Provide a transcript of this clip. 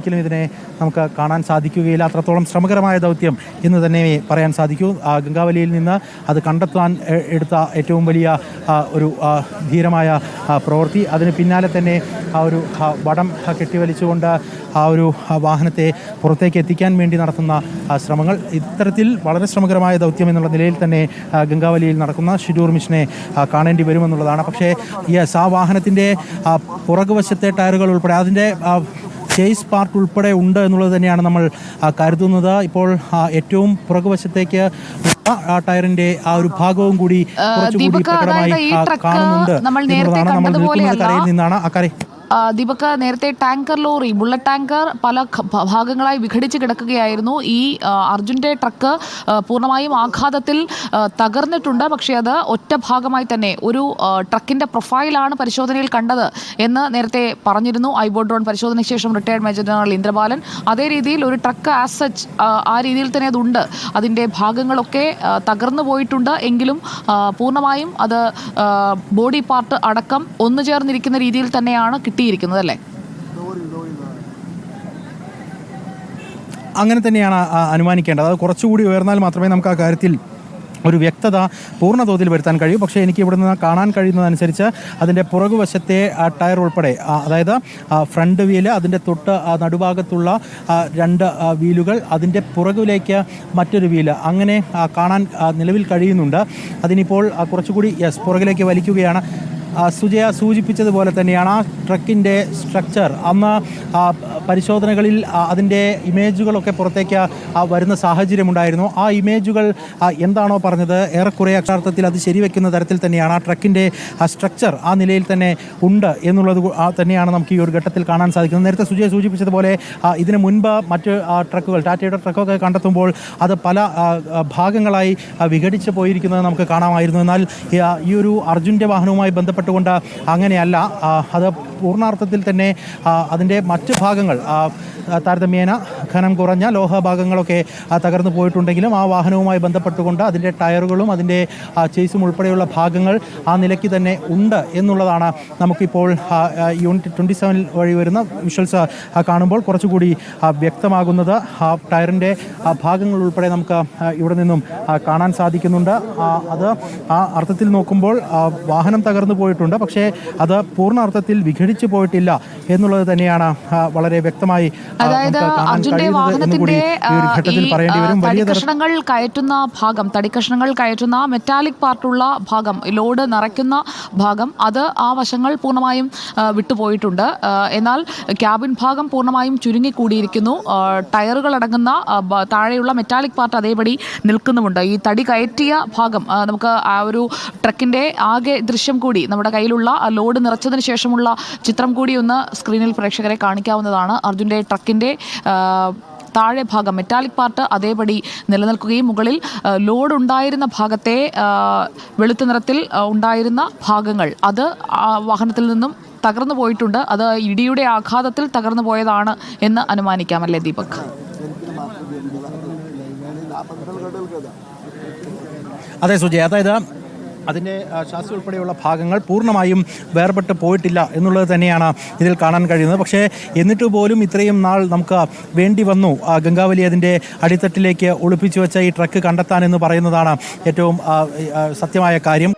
ഒരിക്കലും ഇതിനെ നമുക്ക് കാണാൻ സാധിക്കുകയില്ല. അത്രത്തോളം ശ്രമകരമായ ദൗത്യം എന്ന് തന്നെ പറയാൻ സാധിക്കൂ. ഗംഗാവലിയിൽ നിന്ന് അത് കണ്ടെത്താൻ എടുത്ത ഏറ്റവും വലിയ ഒരു ധീരമായ പ്രവൃത്തി. അതിന് പിന്നാലെ തന്നെ ആ ഒരു വടം കെട്ടിവലിച്ചുകൊണ്ട് ആ ഒരു വാഹനത്തെ പുറത്തേക്ക് എത്തിക്കാൻ വേണ്ടി നടത്തുന്ന ശ്രമങ്ങൾ. ഇത്തരത്തിൽ വളരെ ശ്രമകരമായ ദൗത്യം എന്നുള്ള നിലയിൽ തന്നെ ഗംഗാവലിയിൽ നടക്കുന്ന ഷിഡൂർ മിഷനെ കാണേണ്ടി വരുമെന്നുള്ളതാണ്. പക്ഷേ യെസ് ആ വാഹനത്തിന്റെ പുറകുവശത്തെ ടയറുകൾ ഉൾപ്പെടെ അതിന്റെ ചേസ് പാർട്ട് ഉൾപ്പെടെ ഉണ്ട് എന്നുള്ളത് തന്നെയാണ് നമ്മൾ കരുതുന്നത്. ഇപ്പോൾ ഏറ്റവും പുറകുവശത്തേക്ക് ടയറിന്റെ ആ ഒരു ഭാഗവും കൂടി കുറച്ചുകൂടി പ്രകടമായി കാണുന്നുണ്ട് നമ്മൾ നേരത്തെ എന്നുള്ളതാണ് നമ്മൾ നിൽക്കുന്നത് കരയിൽ നിന്നാണ്. അക്കരെ ദീപക് നേരത്തെ ടാങ്കർ ലോറി ബുള്ളറ്റ് ടാങ്കർ പല ഭാഗങ്ങളായി വിഘടിച്ച് കിടക്കുകയായിരുന്നു. ഈ അർജുന്റെ ട്രക്ക് പൂർണമായും ആഘാതത്തിൽ തകർന്നിട്ടുണ്ട്. പക്ഷേ അത് ഒറ്റ ഭാഗമായി തന്നെ ഒരു ട്രക്കിന്റെ പ്രൊഫൈലാണ് പരിശോധനയിൽ കണ്ടത് എന്ന് നേരത്തെ പറഞ്ഞിരുന്നു. ഐബോ ഡ്രോൺ പരിശോധനയ്ക്ക് ശേഷം റിട്ടയർഡ് മേജർ ജനറൽ ഇന്ദ്രബാലൻ. അതേ രീതിയിൽ ഒരു ട്രക്ക് ആസ് സച്ച് ആ രീതിയിൽ തന്നെ അതുണ്ട്. അതിന്റെ ഭാഗങ്ങളൊക്കെ തകർന്നു പോയിട്ടുണ്ട്. എങ്കിലും പൂർണമായും അത് ബോഡി പാർട്ട് അടക്കം ഒന്നു ചേർന്നിരിക്കുന്ന രീതിയിൽ തന്നെയാണ് കിട്ടിയിരിക്കുന്നത് അല്ലേ അങ്ങനെ തന്നെയാണ് അനുമാനിക്കേണ്ടത്. അത് കുറച്ചുകൂടി ഉയർന്നാൽ മാത്രമേ നമുക്ക് ആ കാര്യത്തിൽ ഒരു വ്യക്തത പൂർണ തോതിൽ വരുത്താൻ കഴിയൂ. പക്ഷേ എനിക്ക് ഇവിടെ നിന്ന് കാണാൻ കഴിയുന്നതനുസരിച്ച് അതിന്റെ പുറകുവശത്തെ ടയർ ഉൾപ്പെടെ അതായത് ഫ്രണ്ട് വീൽ അതിന്റെ തൊട്ട് നടുഭാഗത്തുള്ള രണ്ട് വീലുകൾ അതിന്റെ പുറകിലേക്ക് മറ്റൊരു വീൽ. അങ്ങനെ കാണാൻ നിലവിൽ കഴിയുന്നുണ്ട്. അതിനിപ്പോൾ കുറച്ചുകൂടി യെസ് പുറകിലേക്ക് വലിക്കുകയാണ്. സുജയ സൂചിപ്പിച്ചതുപോലെ തന്നെയാണ് ആ ട്രക്കിന്റെ സ്ട്രക്ചർ. അന്ന് പരിശോധനകളിൽ അതിന്റെ ഇമേജുകളൊക്കെ പുറത്തേക്ക് വരുന്ന സാഹചര്യമുണ്ടായിരുന്നു. ആ ഇമേജുകൾ എന്താണോ പറഞ്ഞത് ഏറെക്കുറെ അക്ഷാർത്ഥത്തിൽ അത് ശരിവെക്കുന്ന തരത്തിൽ തന്നെയാണ് ആ ട്രക്കിന്റെ ആ സ്ട്രക്ചർ ആ നിലയിൽ തന്നെ ഉണ്ട് എന്നുള്ളത് തന്നെയാണ് നമുക്ക് ഈ ഒരു ഘട്ടത്തിൽ കാണാൻ സാധിക്കുന്നത്. നേരത്തെ സുജയ സൂചിപ്പിച്ചതുപോലെ ഇതിന് മുൻപ് മറ്റ് ട്രക്കുകൾ ടാറ്റയുടെ ട്രക്കൊക്കെ കണ്ടെത്തുമ്പോൾ അത് പല ഭാഗങ്ങളായി വിഘടിച്ച് പോയിരിക്കുന്നത് നമുക്ക് കാണാമായിരുന്നു. എന്നാൽ ഈ, ഒരു അർജുന്റെ വാഹനവുമായി ബന്ധപ്പെട്ടുകൊണ്ട് അങ്ങനെയല്ല അത് പൂർണാർത്ഥത്തിൽ തന്നെ അതിന്റെ മറ്റ് ഭാഗങ്ങൾ താരതമ്യേന ഖനം കുറഞ്ഞ ലോഹഭാഗങ്ങളൊക്കെ തകർന്നു പോയിട്ടുണ്ടെങ്കിലും ആ വാഹനവുമായി ബന്ധപ്പെട്ടുകൊണ്ട് അതിന്റെ ടയറുകളും അതിന്റെ ചേസും ഉൾപ്പെടെയുള്ള ഭാഗങ്ങൾ ആ നിലയ്ക്ക് തന്നെ ഉണ്ട് എന്നുള്ളതാണ് നമുക്കിപ്പോൾ യൂണിറ്റ് ട്വന്റി സെവൻ വഴി വരുന്ന വിഷ്വൽസ് കാണുമ്പോൾ കുറച്ചുകൂടി വ്യക്തമാകുന്നത്. ആ ടയറിന്റെ ഭാഗങ്ങൾ ഉൾപ്പെടെ നമുക്ക് ഇവിടെ നിന്നും കാണാൻ സാധിക്കുന്നുണ്ട്. അത് ആ അർത്ഥത്തിൽ നോക്കുമ്പോൾ വാഹനം തകർന്നു പോയിട്ടുണ്ട്. പക്ഷേ അത് പൂർണ അർത്ഥത്തിൽ വിഘടിച്ചു പോയിട്ടില്ല എന്നുള്ളത് തന്നെയാണ് വളരെ വ്യക്തമായി തടിക്കഷ്ണങ്ങൾ കയറ്റുന്ന ഭാഗം തടിക്കഷ്ണങ്ങൾ കയറ്റുന്ന മെറ്റാലിക് പാർട്ടുള്ള ഭാഗം ലോഡ് നിറയ്ക്കുന്ന ഭാഗം അത് ആ വശങ്ങൾ പൂർണമായും വിട്ടുപോയിട്ടുണ്ട്. എന്നാൽ ക്യാബിൻ ഭാഗം പൂർണമായും ചുരുങ്ങിക്കൂടിയിരിക്കുന്നു. ടയറുകൾ അടങ്ങുന്ന താഴെയുള്ള മെറ്റാലിക് പാർട്ട് അതേപടി നിൽക്കുന്നുമുണ്ട്. ഈ തടി കയറ്റിയ ഭാഗം നമുക്ക് ആ ഒരു ട്രക്കിന്റെ ആകെ ദൃശ്യം കൂടി നമ്മുടെ കയ്യിലുള്ള ലോഡ് നിറച്ചതിന് ശേഷമുള്ള ചിത്രം കൂടി ഒന്ന് സ്ക്രീനിൽ പ്രേക്ഷകരെ കാണിക്കാവുന്നതാണ്. അർജുന്റെ ട്രക്കിന്റെ താഴെ ഭാഗം മെറ്റാലിക് പാർട്ട് അതേപടി നിലനിൽക്കുകയും മുകളിൽ ലോഡ് ഉണ്ടായിരുന്ന ഭാഗത്തെ വെളുത്ത നിറത്തിൽ ഉണ്ടായിരുന്ന ഭാഗങ്ങൾ. അത് വാഹനത്തിൽ നിന്നും തകർന്നു പോയിട്ടുണ്ട്. അത് ഇടിയുടെ ആഘാതത്തിൽ തകർന്നു പോയതാണ് എന്ന് അനുമാനിക്കാമല്ലേ ദീപക്? അതെ സുജയ. അതായത് അതിന്റെ ശാസ്ത്രി ഉൾപ്പെടെയുള്ള ഭാഗങ്ങൾ പൂർണമായും വേർപെട്ട് പോയിട്ടില്ല എന്നുള്ളത് തന്നെയാണ് ഇതിൽ കാണാൻ കഴിയുന്നത്. പക്ഷേ എന്നിട്ട് പോലും ഇത്രയും നാൾ നമുക്ക് വേണ്ടി വന്നു. ഗംഗാവലി അതിന്റെ അടിത്തട്ടിലേക്ക് ഒളിപ്പിച്ചു വെച്ച ഈ ട്രക്ക് കണ്ടെത്താൻ എന്ന് പറയുന്നതാണ് ഏറ്റവും സത്യമായ കാര്യം.